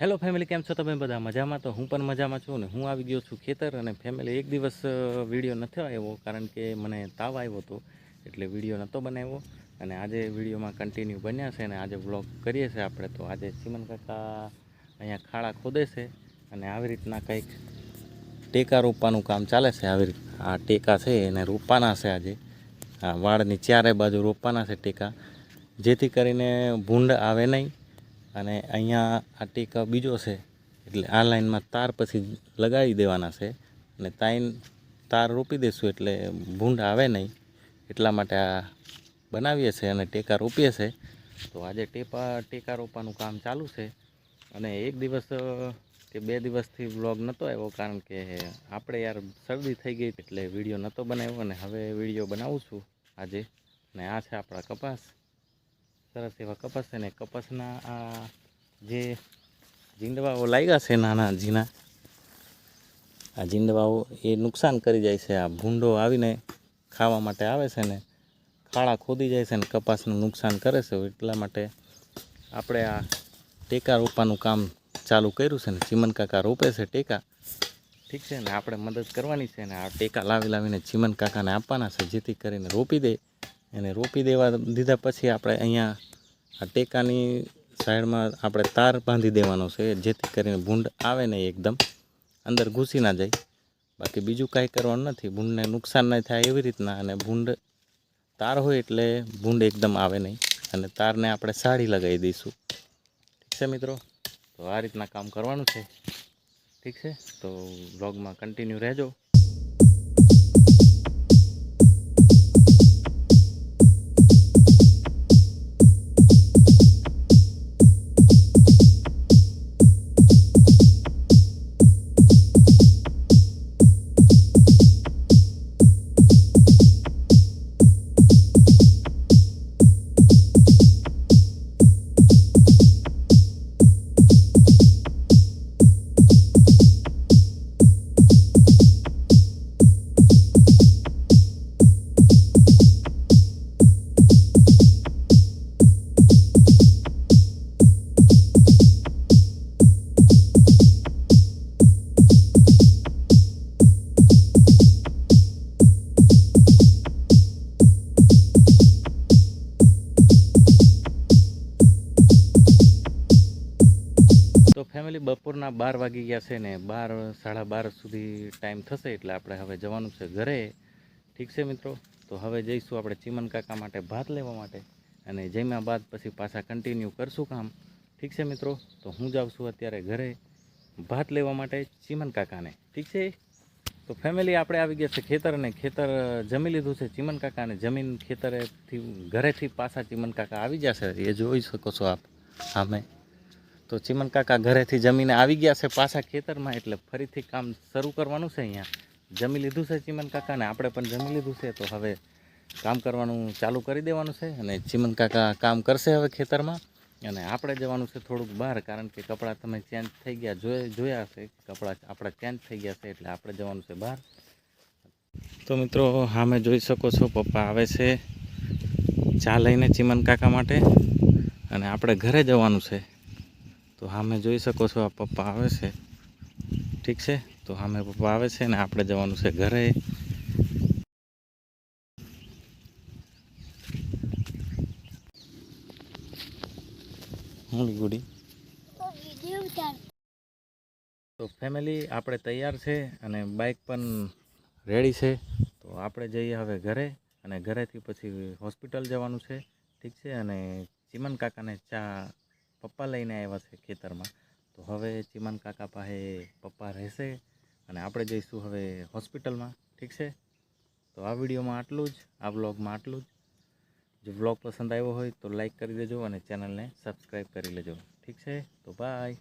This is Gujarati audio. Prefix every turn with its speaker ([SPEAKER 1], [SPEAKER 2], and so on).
[SPEAKER 1] હેલો ફેમિલી કેમ છો તમે બધા? મજામાં તો હું પણ મજામાં છું ને હું આવી ગયો છું ખેતર અને ફેમિલી એક દિવસ વીડિયો નથી આવ્યો કારણ કે મને તાવ આવ્યો હતો એટલે વીડિયો નહોતો બનાવ્યો અને આજે વિડીયોમાં કન્ટિન્યુ બન્યા છે અને આજે વ્લોગ કરીએ છીએ આપણે તો આજે ચીમન કાકા અહીંયા ખાડા ખોદે છે અને આવી રીતના કંઈક ટેકા રોપવાનું કામ ચાલે છે આવી રીત, આ ટેકા છે એને રોપવાના છે આજે. આ વાળની ચારે બાજુ રોપવાના છે ટેકા, જેથી કરીને ભૂંડ આવે નહીં. અને અહીંયા આ ટેકા બીજો છે. એટલે આ લાઈનમાં તાર પછી લગાવી દેવાના છે. અને તાઈન તાર રોપી દઈશું એટલે ભૂંડ આવે નહીં. એટલા માટે આ બનાવીએ છીએ અને ટેકા રોપીએ છીએ તો આજે ટેપા, ટેકા રોપવાનું કામ ચાલુ છે. અને એક દિવસ, કે બે દિવસથી વ્લોગ નહોતો આવ્યો કારણ કે આપણે યાર શરદી થઈ ગઈ એટલે વીડિયો નહોતો બનાવ્યો અને હવે વીડિયો બનાવું છું આજે. અને આ છે આપણા કપાસ. સરસ એવા કપાસ છે ને કપાસના આ જે જીંડવાઓ લાગ્યા છે નાના ઝીણા, આ જીંડવાઓ એ નુકસાન કરી જાય છે. આ ભૂંડો આવીને ખાવા માટે આવે છે ને, ખાડા ખોદી જાય છે ને કપાસનું નુકસાન કરે છે. એટલા માટે આપણે આ ટેકા રોપવાનું કામ ચાલુ કર્યું છે ને. ચીમન કાકા રોપે છે ટેકા. ઠીક છે ને, આપણે મદદ કરવાની છે ને. આ ટેકા લાવી લાવીને ચીમન કાકાને આપવાના છે, જેથી કરીને રોપી દે. એને રોપી દેવા દીધા પછી આપણે અહીંયા આ ટેકાની સાઈડમાં આપણે તાર બાંધી દેવાનો છે, જેથી કરીને ભૂંડ આવે નહીં એકદમ. અંદર ઘૂસી ના જાય. બાકી બીજું કાંઈ કરવાનું નથી. ભૂંડને નુકસાન નહીં થાય એવી રીતના અને ભૂંડ તાર હોય એટલે ભૂંડ એકદમ આવે નહીં. અને તારને આપણે સાડી લગાવી દઈશું. ઠીક છે મિત્રો? તો આ રીતના કામ કરવાનું છે. ઠીક છે? તો વ્લોગમાં કન્ટિન્યુ રહેજો. ફેમિલી બપોરના બાર વાગી ગયા છે ને બાર, સાડા બાર સુધી ટાઈમ થશે એટલે આપણે હવે જવાનું છે ઘરે. ઠીક છે મિત્રો? તો હવે જઈશું આપણે ચીમન કાકા માટે ભાત લેવા માટે અને જમ્યા બાદ પછી પાછા કન્ટિન્યુ કરશું કામ. ઠીક છે મિત્રો? તો હું જાઉં છું અત્યારે ઘરે ભાત લેવા માટે ચીમન કાકાને. ઠીક છે? તો ફેમિલી આપણે આવી ગયા છે ખેતર અને ખેતર જમી લીધું છે ચીમન કાકાને. જમીન ખેતરેથી, ઘરેથી પાછા ચીમન કાકા આવી જશે. એ જોઈ શકો છો આપ. સામે તો ચીમન કાકા ઘરેથી જમીને આવી ગયા છે પાછા ખેતરમાં, એટલે ફરીથી કામ શરૂ કરવાનું છે અહીંયા. જમી લીધું છે ચીમન કાકાને? આપણે પણ જમી લીધું છે, તો હવે કામ કરવાનું ચાલુ કરી દેવાનું છે અને ચીમન કાકા કામ કરશે હવે ખેતરમાં. અને આપણે જવાનું છે થોડુંક બહાર, કારણ કે કપડાં તમે ચેન્જ થઈ ગયા જોઈ જોયા કે કપડાં આપણા ચેન્જ થઈ ગયા છે, એટલે આપણે જવાનું છે બહાર. તો મિત્રો સામે જોઈ શકો છો, પપ્પા આવે છે ચા લઈને ચીમન કાકા માટે. અને આપણે ઘરે જવાનું છે. તો સામે જોઈ શકો છો આ પપ્પા આવે છે. ઠીક છે? તો સામે પપ્પા આવે છે ને આપણે જવાનું છે ઘરે. હું ગુડી. તો ફેમિલી આપણે તૈયાર છે અને બાઇક પણ રેડી છે. તો આપણે જઈએ હવે ઘરે અને ઘરેથી પછી હોસ્પિટલ જવાનું છે. ઠીક છે? અને ચીમન કાકાને ચા પપ્પા લઈને આવ્યા છે ખેતરમાં. તો હવે ચીમન કાકા પાસે પપ્પા રહેશે અને આપણે જઈશું હવે હોસ્પિટલમાં, ઠીક છે? તો આ વિડીયોમાં આટલું જ, આ વ્લોગમાં આટલું જ. જો વ્લોગ પસંદ આવ્યો હોય તો લાઈક કરી દેજો અને ચેનલને સબસ્ક્રાઈબ કરી લેજો. ઠીક છે? તો બાય.